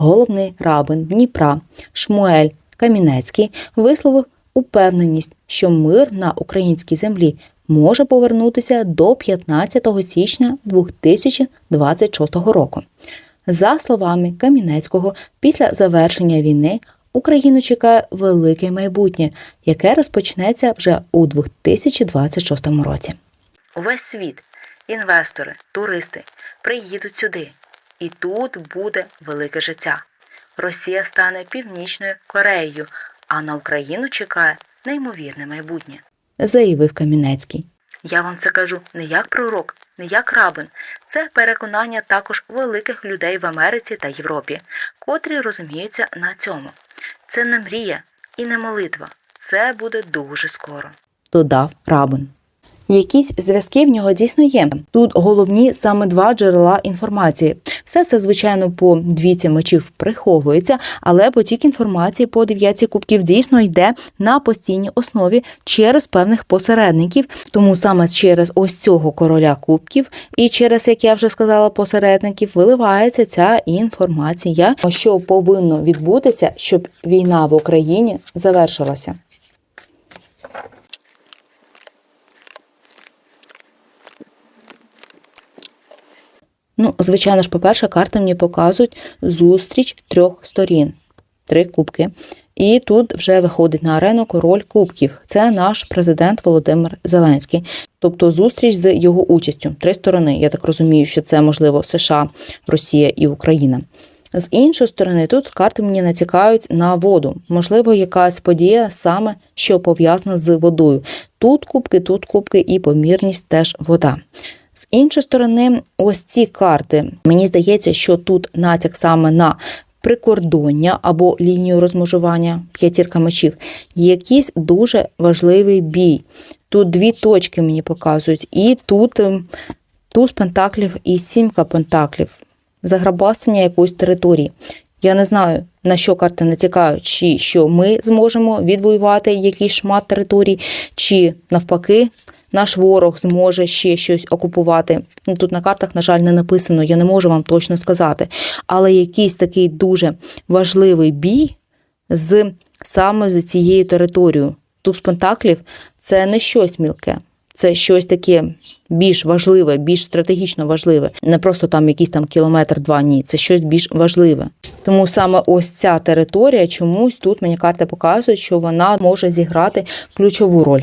головний рабин Дніпра Шмуель Камінецький висловив упевненість, що мир на українській землі може повернутися до 15 січня 2026 року. За словами Камінецького, після завершення війни Україну чекає велике майбутнє, яке розпочнеться вже у 2026 році. Увесь світ, інвестори, туристи приїдуть сюди, і тут буде велике життя. Росія стане північною Кореєю, а на Україну чекає неймовірне майбутнє, заявив Камінецький. Я вам це кажу не як пророк, не як рабин. Це переконання також великих людей в Америці та Європі, котрі розуміються на цьому. Це не мрія і не молитва. Це буде дуже скоро. Додав рабин. Якісь зв'язки в нього дійсно є. Тут головні саме два джерела інформації. Все це, звичайно, по двійці мечів приховується, але потік інформації по дев'ятці кубків дійсно йде на постійній основі через певних посередників. Тому саме через ось цього короля кубків і через, як я вже сказала, посередників виливається ця інформація, що повинно відбутися, щоб війна в Україні завершилася. Ну, звичайно ж, по-перше, карти мені показують зустріч трьох сторін, три кубки. І тут вже виходить на арену король кубків. Це наш президент Володимир Зеленський. Тобто зустріч з його участю. Три сторони. Я так розумію, що це можливо США, Росія і Україна. З іншої сторони, тут карти мені натякають на воду. Можливо, якась подія саме що пов'язана з водою. Тут кубки, тут кубки і помірність теж вода. З іншої сторони, ось ці карти. Мені здається, що тут натяк саме на прикордоння або лінію розмежування п'ятірка мечів. Якийсь дуже важливий бій. Тут дві точки мені показують, і тут ем, туз пентаклів і сімка пентаклів. Заграбасення якоїсь території. Я не знаю, на що карти натякають, чи що ми зможемо відвоювати якийсь шмат територій, чи навпаки, наш ворог зможе ще щось окупувати. Ну, тут на картах, на жаль, не написано, я не можу вам точно сказати. Але якийсь такий дуже важливий бій з саме з цією територією. Туз Пентаклів це не щось мілке. Це щось таке більш важливе, більш стратегічно важливе. Не просто там якийсь там кілометр-два, ні, це щось більш важливе. Тому саме ось ця територія чомусь тут мені карти показують, що вона може зіграти ключову роль.